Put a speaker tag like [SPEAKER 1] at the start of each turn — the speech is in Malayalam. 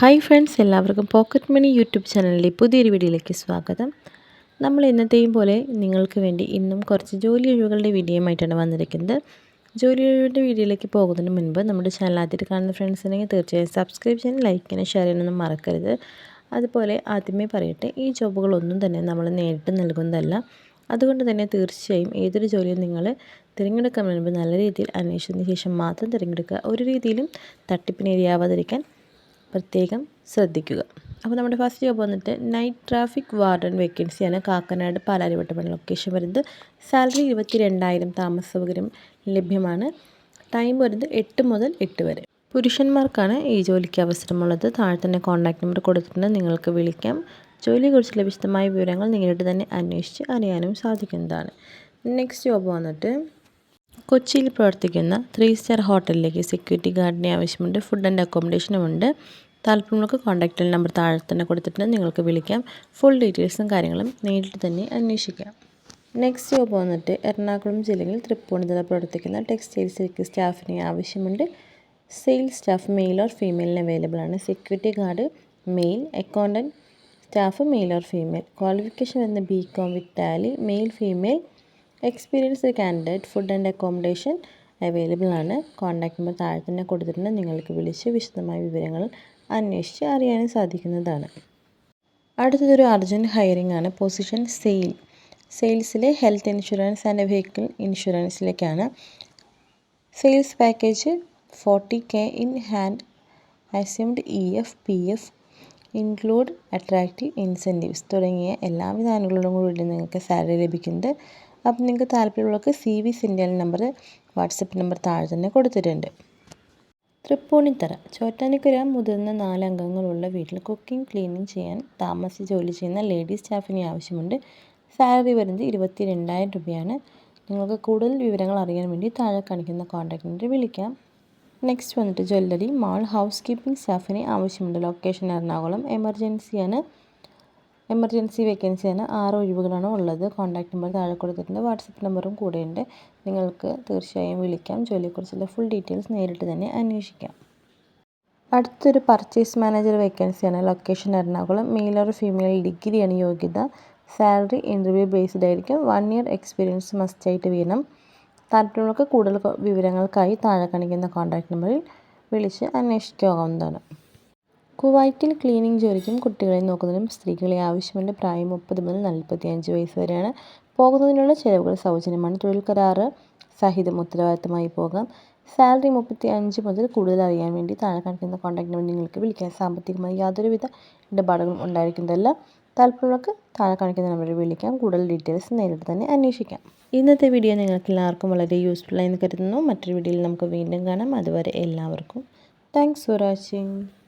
[SPEAKER 1] ഹായ് ഫ്രണ്ട്സ് എല്ലാവർക്കും പോക്കറ്റ് മണി യൂട്യൂബ് ചാനലിലെ പുതിയൊരു വീഡിയോയിലേക്ക് സ്വാഗതം. നമ്മൾ ഇന്നത്തെയും പോലെ നിങ്ങൾക്ക് വേണ്ടി ഇന്നും കുറച്ച് ജോലി ഒഴിവുകളുടെ വീഡിയോയുമായിട്ടാണ് വന്നിരിക്കുന്നത്. ജോലി ഒഴിവിന്റെ വീഡിയോയിലേക്ക് പോകുന്നതിന് മുൻപ് നമ്മുടെ ചാനൽ ആദ്യമായിട്ട് കാണുന്ന ഫ്രണ്ട്സിനെങ്കിൽ തീർച്ചയായും സബ്സ്ക്രൈബ് ചെയ്യാൻ ലൈക്ക് ചെയ്യാനും ഷെയർ ചെയ്യാനൊന്നും മറക്കരുത്. അതുപോലെ ആദ്യമേ പറയട്ടെ ഈ ജോബുകളൊന്നും തന്നെ നമ്മൾ നേരിട്ട് നൽകുന്നതല്ല. അതുകൊണ്ട് തന്നെ തീർച്ചയായും ഏതൊരു ജോലിയും നിങ്ങൾ തിരഞ്ഞെടുക്കാൻ മുൻപ് നല്ല രീതിയിൽ അന്വേഷിച്ചതിന് ശേഷം മാത്രം തിരഞ്ഞെടുക്കുക. ഒരു രീതിയിലും തട്ടിപ്പിനിരയാവാതിരിക്കാൻ പ്രത്യേകം ശ്രദ്ധിക്കുക. അപ്പോൾ നമ്മുടെ ഫസ്റ്റ് ജോബ് വന്നിട്ട് നൈറ്റ് ട്രാഫിക് വാർഡൻ വേക്കൻസിയാണ് കാക്കനാട് പാലാരിവട്ടം ലൊക്കേഷൻ വരുന്നത്. സാലറി ഇരുപത്തി രണ്ടായിരം താമസ സൗകര്യം ലഭ്യമാണ്. ടൈം വരുന്നത് എട്ട് മുതൽ എട്ട് വരെ. പുരുഷന്മാർക്കാണ് ഈ ജോലിക്ക് അവസരമുള്ളത്. താഴെ തന്നെ കോൺടാക്ട് നമ്പർ കൊടുത്തിട്ടുണ്ട്. നിങ്ങൾക്ക് വിളിക്കാം. ജോലിയെക്കുറിച്ചുള്ള വിശദമായ വിവരങ്ങൾ നേരിട്ട് തന്നെ അന്വേഷിച്ച് അറിയാനും സാധിക്കുന്നതാണ്. നെക്സ്റ്റ് ജോബ് വന്നിട്ട് കൊച്ചിയിൽ പ്രവർത്തിക്കുന്ന ത്രീ സ്റ്റാർ ഹോട്ടലിലേക്ക് സെക്യൂരിറ്റി ഗാർഡിനെ ആവശ്യമുണ്ട്. ഫുഡ് ആൻഡ് അക്കോമഡേഷനും ഉണ്ട്. താല്പര്യങ്ങൾക്ക് കോൺടാക്റ്റ് നമ്പർ താഴെ തന്നെ കൊടുത്തിട്ട് നിങ്ങൾക്ക് വിളിക്കാം. ഫുൾ ഡീറ്റെയിൽസും കാര്യങ്ങളും നേരിട്ട് തന്നെ അന്വേഷിക്കാം. നെക്സ്റ്റ് ജോബ് വന്നിട്ട് എറണാകുളം ജില്ലയിൽ തൃപ്പൂണിത്തുറ പ്രവർത്തിക്കുന്ന ടെക്സ്റ്റൈൽസിലേക്ക് സ്റ്റാഫിനെ ആവശ്യമുണ്ട്. സെയിൽസ് സ്റ്റാഫ് മെയിൽ ഓർ ഫീമെയിലിന് അവൈലബിൾ ആണ്. Security guard male accountant staff male or female qualification വരുന്ന B com with Tally male female experience candidate food and accommodation available ആണ്. കോൺടാക്ട് നമ്പർ താഴെ തന്നെ കൊടുത്തിട്ടുണ്ട്. നിങ്ങൾക്ക് വിളിച്ച് വിശദമായ വിവരങ്ങൾ അന്വേഷിച്ച് അറിയാനും സാധിക്കുന്നതാണ്. അടുത്തതൊരു അർജന്റ് ഹയറിംഗ് ആണ്. Position sale. സെയിൽസിലെ health insurance and vehicle ഇൻഷുറൻസിലേക്കാണ്. Sales package forty K in hand assumed E F P F include attractive incentives തുടങ്ങിയ എല്ലാ ആനുകൂല്യങ്ങളും കൂടി നിങ്ങൾക്ക് സാലറി ലഭിക്കുന്നുണ്ട്. അപ്പം നിങ്ങൾക്ക് താല്പര്യമുള്ളവർക്ക് സി വി സിൻഡിയൽ നമ്പർ വാട്സപ്പ് നമ്പർ താഴെ തന്നെ കൊടുത്തിട്ടുണ്ട്. തൃപ്പൂണിത്തറ. ചോറ്റാനിക്കര മുതിർന്ന നാലംഗങ്ങളുള്ള വീട്ടിൽ കുക്കിംഗ് ക്ലീനിങ് ചെയ്യാൻ താമസിച്ച് ജോലി ചെയ്യുന്ന ലേഡി സ്റ്റാഫിനെ ആവശ്യമുണ്ട്. സാലറി വരുന്നത് ഇരുപത്തി രണ്ടായിരം രൂപയാണ്. നിങ്ങൾക്ക് കൂടുതൽ വിവരങ്ങൾ അറിയാൻ വേണ്ടി താഴെ കാണിക്കുന്ന കോൺടാക്ട് നമ്പറിൽ വിളിക്കാം. നെക്സ്റ്റ് വന്നിട്ട് ജ്വല്ലറി മാൾ ഹൗസ് കീപ്പിംഗ് സ്റ്റാഫിനെ ആവശ്യമുണ്ട്. ലൊക്കേഷൻ എറണാകുളം. എമർജൻസിയാണ് എമർജൻസി വേക്കൻസിയാണ് ആറ് ഒഴിവുകളാണ് ഉള്ളത്. കോൺടാക്ട് നമ്പർ താഴെ കൊടുത്തിട്ടുണ്ട്. വാട്സപ്പ് നമ്പറും കൂടെയുണ്ട് നിങ്ങൾക്ക് തീർച്ചയായും വിളിക്കാം. ജോലിയെക്കുറിച്ചുള്ള ഫുൾ ഡീറ്റെയിൽസ് നേരിട്ട് തന്നെ അന്വേഷിക്കാം. അടുത്തൊരു പർച്ചേസ് മാനേജർ വേക്കൻസിയാണ് location Ernakulam. Male or female ഡിഗ്രിയാണ് യോഗ്യത. സാലറി ഇന്റർവ്യൂ ബേസ്ഡ് ആയിരിക്കും. വൺ ഇയർ എക്സ്പീരിയൻസ് മസ്റ്റായിട്ട് വേണം. താല്പര്യങ്ങൾക്ക് കൂടുതൽ വിവരങ്ങൾക്കായി താഴെ കാണിക്കുന്ന കോൺടാക്ട് നമ്പറിൽ വിളിച്ച് അന്വേഷിക്കാവുന്നതാണ്. കുവൈറ്റിൽ ക്ലീനിങ് ജോലിക്കും കുട്ടികളെ നോക്കുന്നതിനും സ്ത്രീകളെ ആവശ്യമുള്ള പ്രായം മുപ്പത് മുതൽ നാൽപ്പത്തി അഞ്ച് വയസ്സ് വരെയാണ്. പോകുന്നതിനുള്ള ചെലവുകൾ സൗജന്യമാണ്. തൊഴിൽ കരാറ് സഹിതം ഉത്തരവാദിത്തമായി പോകാം. സാലറി മുപ്പത്തി അഞ്ച് മുതൽ കൂടുതൽ അറിയാൻ വേണ്ടി താഴെ കാണിക്കുന്ന കോൺടാക്ട് നമ്പർ നിങ്ങൾക്ക് വിളിക്കാം. സാമ്പത്തികമായി യാതൊരുവിധ ഇടപാടുകളും ഉണ്ടായിരിക്കുന്നതല്ല. താല്പര്യമുള്ളവർക്ക് താഴെ കാണിക്കുന്ന നമ്പറിൽ വിളിക്കാം. കൂടുതൽ ഡീറ്റെയിൽസ് നേരിട്ട് തന്നെ അന്വേഷിക്കാം. ഇന്നത്തെ വീഡിയോ നിങ്ങൾക്ക് എല്ലാവർക്കും വളരെ യൂസ്ഫുൾ എന്ന് കരുതുന്നു. മറ്റൊരു വീഡിയോയിൽ നമുക്ക് വീണ്ടും കാണാം. അതുവരെ എല്ലാവർക്കും താങ്ക്സ് ഫോർ വാച്ചിങ്